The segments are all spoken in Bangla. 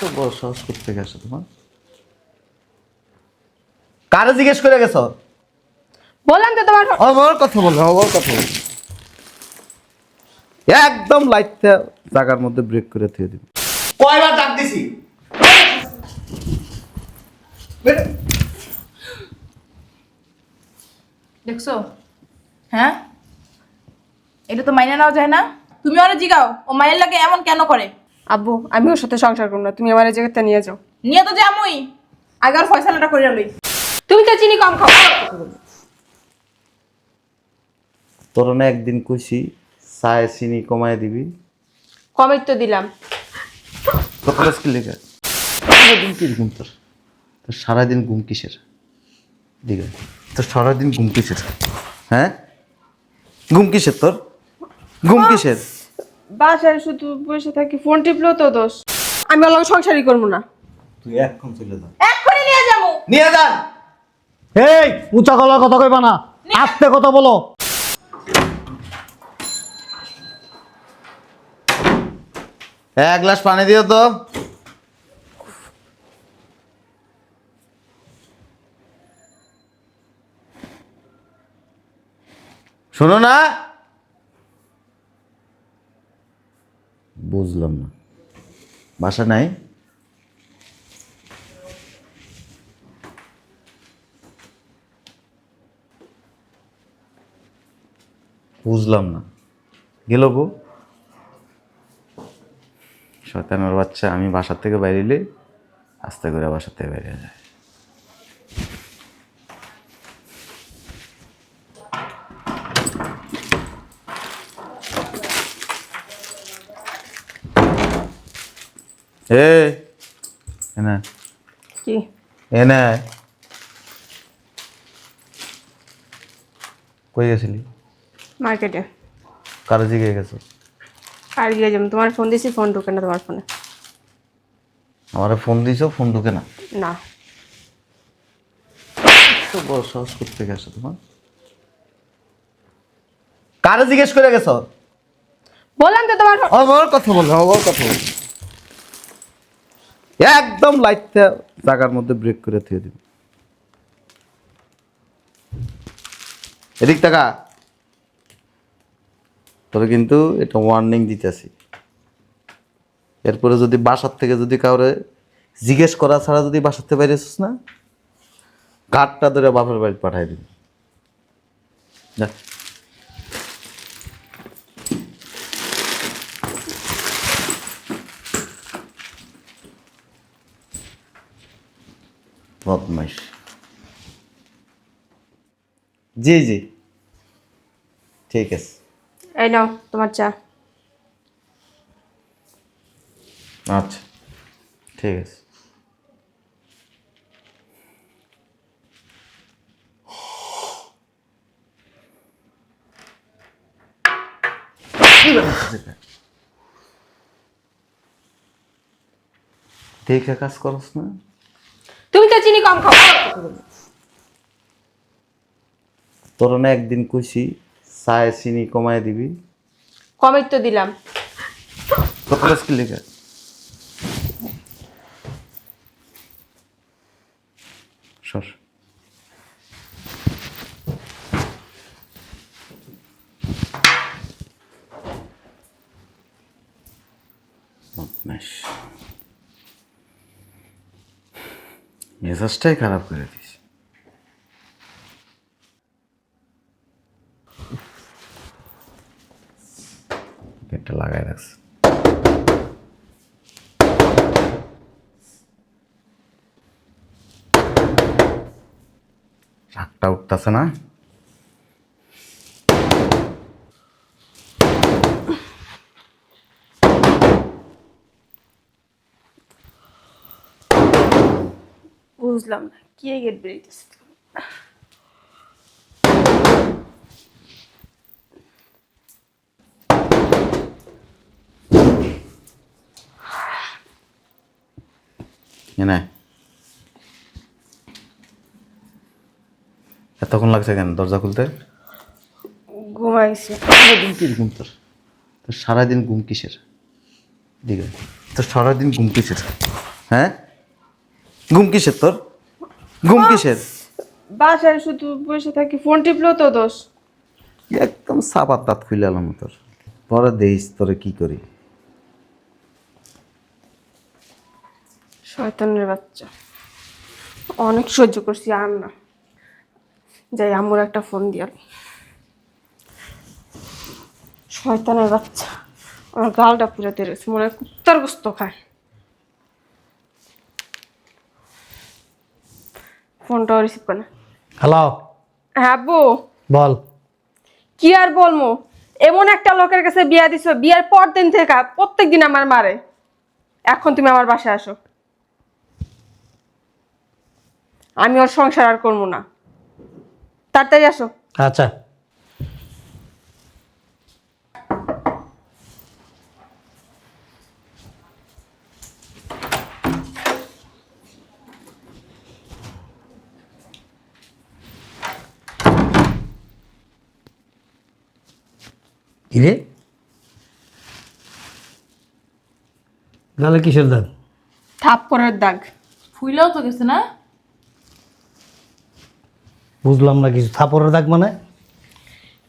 এত বড় সাহস করতে গেছো তোমার? কারে জিজ্ঞেস করে গেছো? বললাম তো তোমার। আমার কথা বলো আমার কথা বলো একদম লাইটটা জায়গার মধ্যে ব্রেক করে দিয়ে দিবি। কয়বার ডাক দিছি? দেখছ? হ্যাঁ? এটা তো মাইনে নেওয়া যায় না। তুমি ওরা জিগাও। ও মায়ের লাগে এমন কেন করে? আব্বু আমি ওর সাথে সংসার করব না তুমি আমার এই জায়গাতে নিয়ে যাও। নিয়ে তো যামই। আগের ফয়সালাটা করে লই। তুমি তো চিনি কম খাও। তোর না একদিন কইছি চায় চিনি কমায় দিবি। কমের তো দিলাম। তো কলেজ কি লেগে? সারাদিন কি ঘুম তোর? তোর সারাদিন ঘুম কিসের? দিকে তোর সারাদিন ঘুম কিসের? হ্যাঁ? ঘুম কিসের তোর? ঘুম কিসের? বাসায় শুধু বসে থাকি ফোন টিপলেও তো দোষ। আমি সংসারই করব না। তুই এখন চলে যা। এক্ষুনি নিয়ে যাব। নিয়ে যান। এই উঁচা গলার কথা কইবা না। আস্তে কথা বলো। এক গ্লাস পানি দিও তো। শোনো না। বুঝলাম না। বাসা নাই? বুঝলাম না। গেল গো। শয়তানের বাচ্চা, আমি বাসার থেকে বাইরে আস্তে করে বাসার থেকে বাইরে যায় এ এনে। কি? এনে। কই গেছিলি? মার্কেটে। কারও জিগে গেছো? আর গিয়ে যাব তোমার ফোন দিছি ফোন ঢুকে না তোমার ফোনে। আমারে ফোন দিছো ফোন ঢুকে না? না। তো বড় সাহস করতে গেছো তোমার? কারে জিজ্ঞেস করে গেছো? বললাম তো তোমার আমার কথা বলো আমার কথা বলো একদম লাইটটা জায়গার মধ্যে ব্রেক করে দিয়ে দিবি। এদিক টাকা তোর কিন্তু এটা ওয়ার্নিং দিতেছি। এরপরে যদি বাসার থেকে যদি কাউরে জিজ্ঞেস করা ছাড়া যদি থেকে বাইরে আসিস না কাঠটা ধরে বাপের বাড়ি পাঠাই দিবি। যা বদমাইশ জি জি ঠিক আছে এই নাও তোমার চা আচ্ছা ঠিক আছে দেখে কাজ করস না তুমি তো চিনি কম খাও। তোর না একদিন কইছি চায়ে চিনি কমায় দিবি। কমই তো দিলাম। তো কি লেখা সর। মেজাজটাই খারাপ করে দিস। গেটটা লাগাই রাখছে রাগটা উঠতেছে না? বুঝলাম না। কি গেট বেরিয়েছে এনে এতক্ষণ লাগছে কেন দরজা খুলতে? ঘুমাইছে। সারাদিন কি ঘুম তোর? তোর সারাদিন ঘুম কিসের? দিকে তোর সারাদিন ঘুম কিসের? হ্যাঁ? ঘুম কিসের তোর? ঘুম কিসের? বাসায় শুধু বসে থাকি ফোন টিপলেও তো দোষ। একদম সাপাত তাত খুলে আলাম তোর। পরে দেইস তোরে কি করি। শয়তানের বাচ্চা। অনেক সহ্য করছি আর না। যাই আম্মুর একটা ফোন দিয়া শয়তানের বাচ্চা। আমার গালটা পুরো তেরেছে মনে হয় কুত্তার গোস্ত খায়। ফোনটাও রিসিভ করে না। হ্যালো হ্যাঁ আব্বু বল। কি আর বলমু? এমন একটা লোকের কাছে বিয়া দিছো বিয়ার পর দিন থেকে প্রত্যেক দিন আমার মারে। এখন তুমি আমার বাসায় আসো। আমি ওর সংসার আর করব না। তাড়াতাড়ি আসো। আচ্ছা। কিরে? গালে কিসের দাগ? থাপ্পড়ের দাগ। ফুইলেও তো গেছে না? বুঝলাম না কিছু। থাপড়ের দাগ মানে?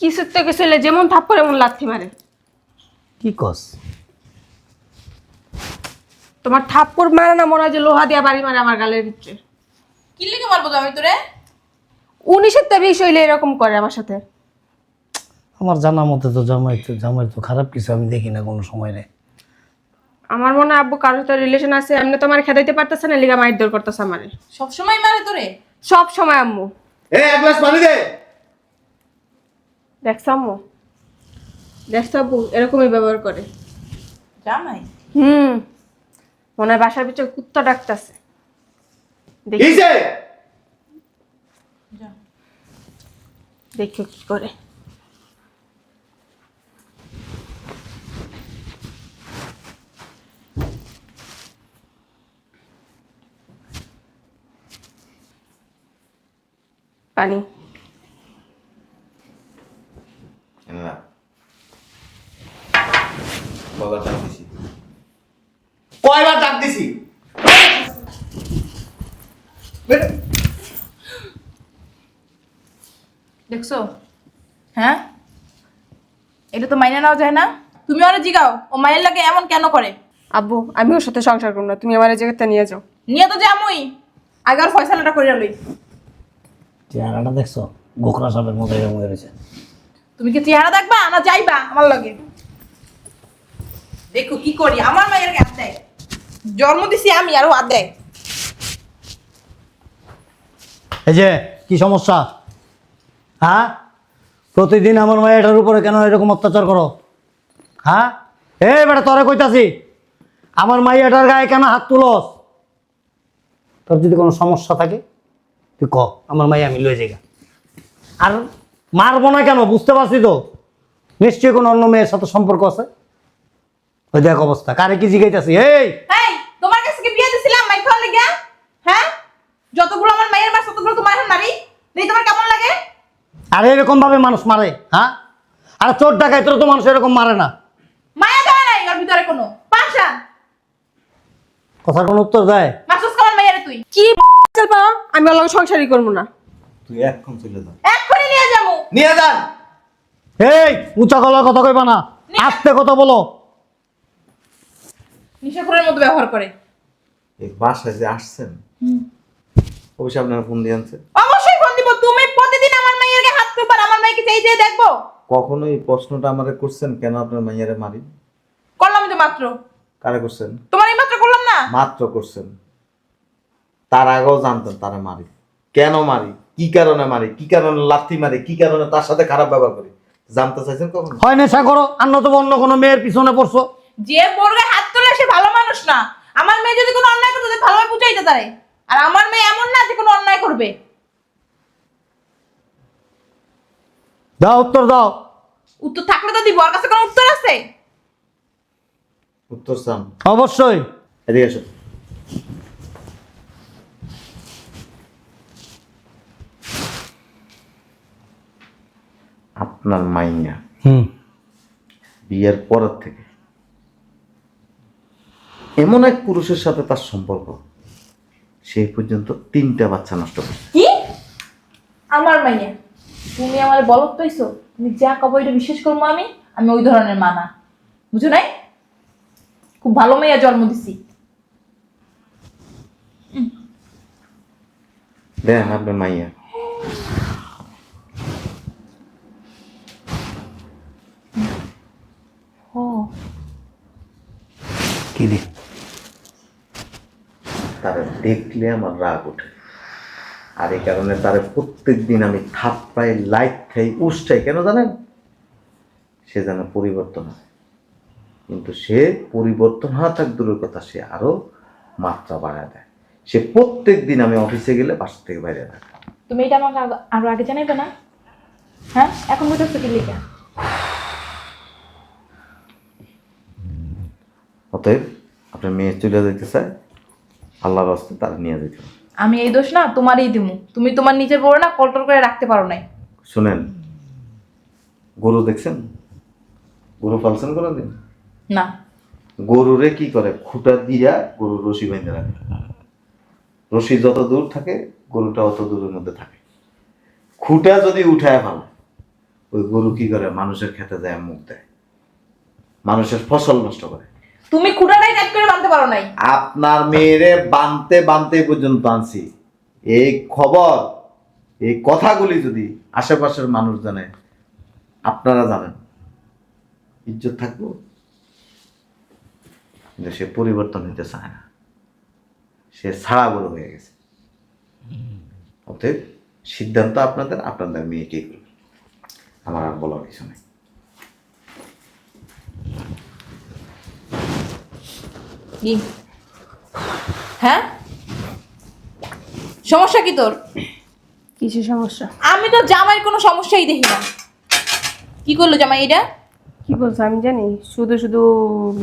কিছুর থেকে চলে যেমন থাপ্পড় এমন লাথি মারে। কি কস? তোমার থাপ্পড় মারে না মনে হয় যে লোহা দিয়া বাড়ি মারে আমার গালের ভিতরে। কি লিখে মারবো তো আমি তোরে? উনিশের তো বেশি হইলে এরকম করে আমার সাথে। আমার জানা মতে তো জামাই তো জামাই তো খারাপ কিছু আমি দেখি না কোনো সময় রে। আমার মনে হয় আব্বু কারোর সাথে রিলেশন আছে এমনি তোমার খেদাইতে পারতেছে না লিগা মাইর দর করতেছে আমারে। সবসময় মারে তোরে? সব সময় আম্মু। এ এক গ্লাস পানি দে। দেখছ আম্মু? দেখছ আব্বু? এরকমই ব্যবহার করে। জামাই? হুম। মনে হয় বাসার পিছনে কুত্তা ডাকতেছে। দেখি। দেখো কি করে। পানি। না। বাবা ডাক দিছি? কয়বার ডাক দিছি? দেখছ? হ্যাঁ? এটা তো মাইনে নেওয়া যায় না। তুমি ওরা জিগাও। ও মায়ের লাগে এমন কেন করে? আব্বু আমি ওর সাথে সংসার করব না। তুমি আমার এই জায়গাতে নিয়ে যাও। নিয়ে তো যামই। আগে আর ফয়সালাটা করে লই। চেহারাটা দেখছ? গোখরা সাপের মতো এরকম হয়েছে তুমি কি চেহারা দেখবা না যাইবা আমার লগে? দেখো কি করি আমার মায়ের হাত দেয়। জন্ম দিছি আমি আরও হাত দেয়। এই যে কি সমস্যা? হ্যাঁ? প্রতিদিন আমার মায়ের এটার উপরে কেন এরকম অত্যাচার করো? হ্যাঁ? এই বেটা তরে কইতাছি আমার মাই এটার গায়ে কেন হাত তুলস? তোর যদি কোনো সমস্যা থাকে তুই ক আমার মাই আমি লয়ে যাই আর মারবো না কেন? বুঝতে পারছি তো? নিশ্চয়ই কোনো অন্য মেয়ের সাথে সম্পর্ক আছে? ওই দেখ অবস্থা কারে কি জিগাইতাছি? এই! এই তোমার কাছে কি বিয়ে দিছিলাম? মাই খাওয়ার লেগে হ্যাঁ? যতগুলো আমার মায়ের মার ততগুলো তোমার এখন মারি দেখি তোমার কেমন লাগে? আর এরকম ভাবে মানুষ মারে হ্যাঁ? আর চোর ডাকায় তোর তো মানুষ এরকম মারে না। মায়া দেয় নাই ওর ভিতরে কোনো? পাশা কথার কোনো উত্তর দেয়? মাসুস কামান মাইয়ারে তুই। কি পাও আমি ওর লগে সংসারই করব না। তুই এখন চলে যা। এক্ষুনি নিয়ে যাব। নিয়ে যান। এই উঁচা গলার কথা কইবা না। আস্তে কথা বলো। নিশাখোরের মতো ব্যবহার করে। এই বাসায় যে আসছেন অবশ্যই আপনার ফোন দিয়ে আনছে অবশ্যই ফোন দিব। তুমি প্রতিদিন আমার মাইয়ের গায়ে হাত তুলবার আমার মাইকে চাই যে দেখব। কখনো এই প্রশ্নটা আমারে করছেন কেন আপনার মাইয়ারে মারি? করলাম তো মাত্র। কারে করছেন? তোমার এই মাত্র করলাম না? মাত্র করছেন। তার আগেও জানতেন তারা মারি। কেন মারি? কি কারণে মারি? কি কারণে লাথি মারি? কি কারণে তার সাথে খারাপ ব্যবহার করি? জানতে চাইছেন কখন? হয় নেশা করো আর নয়তো অন্য কোনো মেয়ের পিছনে পড়ছো। যে গায়ে হাত তোলে সে ভালো মানুষ না। আমার মেয়ে যদি কোনো অন্যায় করতে ভালোভাবে বুঝাইতে পারে আর আমার মেয়ে এমন না যে কোনো অন্যায় করবে। দাও উত্তর দাও। উত্তর থাকলে তো দিব। ওর কাছে কোনো উত্তর আছে? উত্তর চান। অবশ্যই। এদিকে এসো আপনার মাইয়া। বিয়ের পরের থেকে। এমন এক পুরুষের সাথে তার সম্পর্ক। সেই পর্যন্ত তিনটা বাচ্চা নষ্ট করছে। কি? আমার মাইয়া। তুমি আমার বলত পাইছো তুমি যা কব এটা বিশ্বাস করব আমি আমি ওই ধরনের মানা বুঝো নাই? খুব ভালো মেয়ে জন্ম দিছি। আপনার মাইয়া ও কি রে তারা দেখলে আমার রাগ ওঠে। আর এই কারণে তারা প্রত্যেক দিন আমি থাপ পাই লাইট খাই উষ্ঠাই কেন জানেন? সে যেন পরিবর্তন হয়। কিন্তু সে পরিবর্তন হওয়া থাক দূরের কথা সে আরও মাত্রা বাড়ায় দেয়। সে প্রত্যেক দিন আমি অফিসে গেলে বাসা থেকে বাইরে থাকে তুমি এটা আমাকে আগ- আরও আগে জানাইবে না? হ্যাঁ? এখন বুঝতেছো কি লিখা? অতএব আপনার মেয়ে চলে যেতে চায় আল্লাহর রাস্তে তারা নিয়ে যেতে হবে। আমি এই দোষ না তোমারই দিমু। তুমি তোমার নিজের বড় না কন্ট্রোল করে রাখতে পারো নাই। শুনেন গরু দেখছেন? গরু পালছেন কোনোদিন? না। গরুরে কি করে? খুঁটা দিয়া গরুর রশি বেঁধে রাখে। রশি যত দূর থাকে গরুটা অত দূরের মধ্যে থাকে। খুঁটা যদি উঠায় ভালো ওই গরু কি করে? মানুষের খেতে যায় মুখ দেয়। মানুষের ফসল নষ্ট করে। তুমি খুঁটাটাই টাইট করে বানতে পারো নাই। আপনার মেয়েরে বানতে বানতে পর্যন্ত আনছি। এই খবর, এই কথাগুলি যদি আশেপাশের মানুষ জানে আপনারা জানেন, ইজ্জত থাকব? কিন্তু সে পরিবর্তন হতে চায় না। সে ছাড়া বড় হয়ে গেছে। অতএব সিদ্ধান্ত আপনাদের আপনাদের মেয়েকেই করবে আমার আর বলার কিছু নেই। কি? হ্যাঁ? সমস্যা কি তোর? কিছু সমস্যা? আমি তো জামাইয়ের কোনো সমস্যাই দেখি না। কি করল জামাই এটা? কি বলছো আমি জানি শুধু শুধু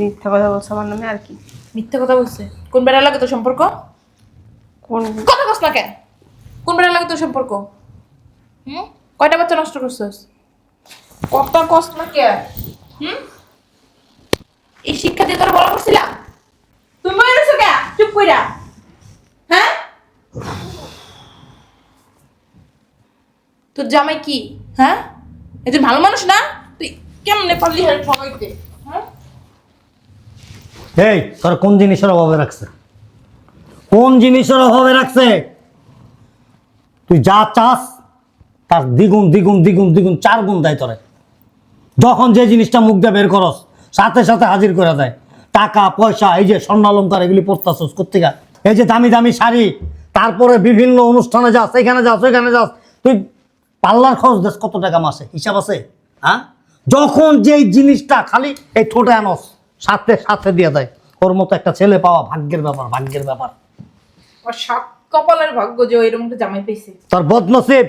মিথ্যা কথা বলছো আমার নামে আর কি। মিথ্যা কথা বলছে? কোন বেড়া লাগে তোর সম্পর্ক? কোন? কথা কস না কেন? কোন বেড়া লাগে তোর সম্পর্ক? হুম? কয়টা বাচ্চা নষ্ট করছিস? কথা কস না কে হুম? এই শিক্ষা দিয়ে তোরা বড় করছিলাম তুমি বলে গেছো কে? চুপ কইরা। হ্যাঁ? তোর জামাই কি? হ্যাঁ? এতে ভালো মানুষ না? তুই কেমনে পারলি? হ্যাঁ ঠকাইতে হ্যাঁ? এই তোর কোন জিনিসের অভাবে রাখছে? কোন জিনিসের অভাবে রাখছে? তুই যা চাস তার দ্বিগুণ দ্বিগুণ দ্বিগুণ দ্বিগুণ চার গুণ দেয় তোরে। যখন যে জিনিসটা মুখ দিয়ে বের করস সাথে সাথে হাজির করে দেয়। টাকা পয়সা এই যে স্বর্ণালঙ্কার এগুলি পড়তাছস কোথেকে এই যে দামি দামি শাড়ি তারপরে বিভিন্ন অনুষ্ঠানে যাস এখানে যাস ওইখানে যাস তুই পাল্লার খরচ দেশ কত টাকা মাসে? হিসাব আছে? হ্যাঁ? যখন যেই জিনিসটা খালি এই ঠোঁটে আনস সাথে সাথে দিয়ে দেয়। ওর মতো একটা ছেলে পাওয়া ভাগ্যের ব্যাপার ভাগ্যের ব্যাপার। কপালের ভাগ্য যে এরকম একটা জামাই পেয়েছে। তোর বদনসিব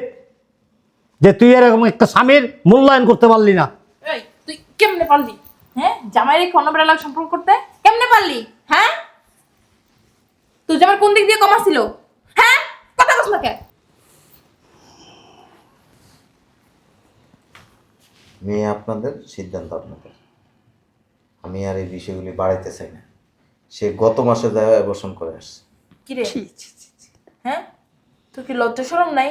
যে তুই এরকম একটা স্বামীর মূল্যায়ন করতে পারলি না। তুই কেমনে পারলি? হ্যাঁ? জামাই রেখে অন্য বেড়া সম্পর্ক করতে? কেমনে পারলি? হ্যাঁ? তুই জামাই কোন দিক দিয়ে কমা ছিল হ্যাঁ? কথা কস না কে? মেয়ে আপনাদের সিদ্ধান্ত আপনাদের। আমি আর এই বিষয়গুলি বাড়াইতে চাই না। সে গত মাসে দেওয়া অ্যাবর্শন করে আসছে। কি রে? হ্যাঁ? তোর কি লজ্জা শরম নাই?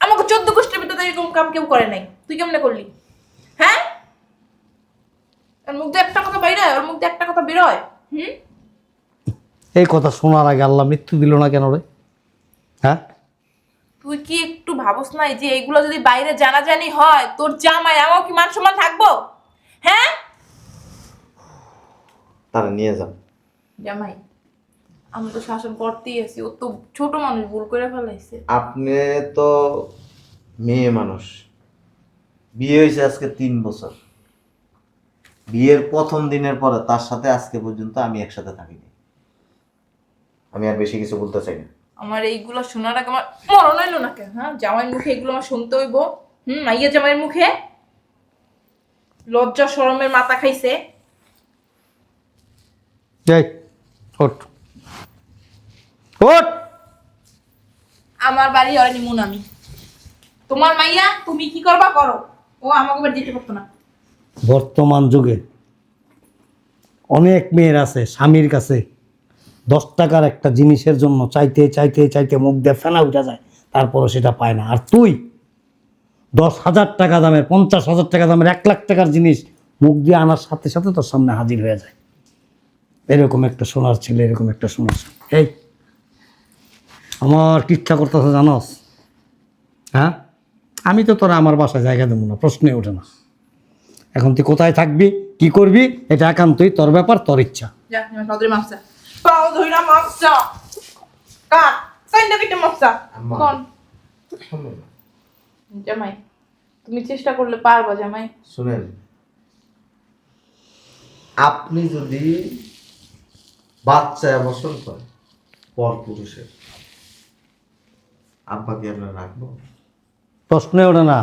আমাকে চোদ্দ গোষ্ঠীর ভিতরে এরকম কাম কেউ করে নাই। তুই কেমনে করলি? হ্যাঁ ওর মুখ দিয়ে একটা কথা বাইরে হয় ওর মুখ দিয়ে একটা কথা বেরোয় হুম? এই কথা শোনার আগে আল্লাহ মৃত্যু দিল না কেন রে? হ্যাঁ? তুই কি একটু ভাবস নাই যে এগুলো যদি বাইরে জানাজানি হয় তোর জামাই আমার কি মান সম্মান থাকব? হ্যাঁ? তারা নিয়ে যান জামাই আমি তো শাসন করতেই আছি ও তো ছোট মানুষ ভুল করে ফেলাইছে। আপনি তো মেয়ে মানুষ। বিয়ে হয়েছে আজকে তিন বছর। বিয়ের প্রথম দিনের পরে তার সাথে আজকে পর্যন্ত আমি একসাথে থাকিনি। আমি আর বেশি কিছু বলতে চাই না। আমার এইগুলো শোনার আগে আমার মরণ হইল না কেন? হ্যাঁ জামাইয়ের মুখে এগুলো আমার শুনতে হইব। হুম মাইয়া জামাইয়ের মুখে? লজ্জা শরমের মাথা খাইছে। এই ওঠ। ওঠ! আমার বাড়ি ওরা নিমুন আমি তোমার মাইয়া তুমি কি করবা? করো। ও আমাকে বাড়ি যেতে পারতো না। বর্তমান যুগে অনেক মেয়ের আছে, স্বামীর কাছে দশ টাকার একটা জিনিসের জন্য চাইতে চাইতে চাইতে মুখ দিয়ে ফেনা উঠা যায়, তারপরও সেটা পায় না। আর তুই দশ হাজার টাকা দামের, পঞ্চাশ হাজার টাকা দামের, এক লাখ টাকার জিনিস মুখ দিয়ে আনার সাথে সাথে তোর সামনে হাজির হয়ে যায়। এরকম একটা সোনার ছেলে, এরকম একটা সোনার। এই, আমার কি ইচ্ছা করতেছে জানস? হ্যাঁ? আমি তো তোরা আমার বাসায় জায়গা দেবো না, প্রশ্নই ওঠে না। এখন তুই কোথায় থাকবি? কি করবি? এটা একান্তই তোর ব্যাপার তোর ইচ্ছা। পাও ধইরা মাপসা। কাট কাইন্ডা কেটে মাপসা। কোন? জামাই তুমি চেষ্টা করলে পারবা জামাই। শুনেন আপনি যদি বাচ্চা বসন করেন পর পুরুষের আব্বাকে আমরা রাখব? প্রশ্নই ওঠে না।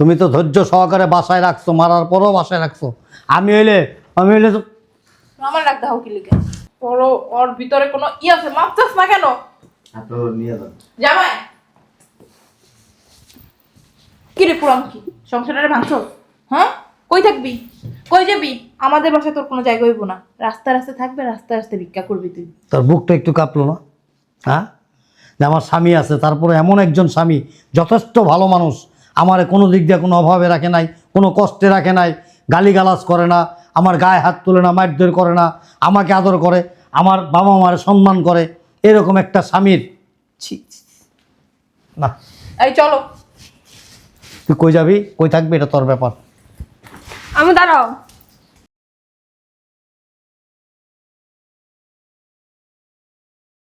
তুমি তো ধৈর্য সহকারে বাসায় রাখছো মারার পরও বাসায় রাখছো। আমি হইলে আমি হইলে তো আমার রাখতে হাও কি লিখে? বড় ওর ভিতরে কোনো ই আছে মাপছাস না কেন? আপনারা নিয়ে যান। জামাই! কি রে পুরাম কি? সংসারে ভাঙছ হ্যাঁ? কই থাকবি? কই যাবি? আমাদের বাসায় তোর কোনো জায়গা হইব না। রাস্তা রাস্তা থাকবে রাস্তা রাস্তা ভিক্ষা করবি তুই। তোর বুকটা একটু কাঁপলো না? হ্যাঁ? যে আমার স্বামী আছে তারপরে এমন একজন স্বামী যথেষ্ট ভালো মানুষ আমারে কোনো দিক দিয়ে কোনো অভাবে রাখে নাই কোনো কষ্টে রাখে নাই গালিগালাজ করে না আমার গায়ে হাত তুলে না মারধর করে না আমাকে আদর করে আমার বাবা মার সম্মান করে এরকম একটা স্বামীর। ছি। না। এই চলো। তুই কই যাবি? কই থাকবি? এটা তোর ব্যাপার। আমি দাঁড়াও।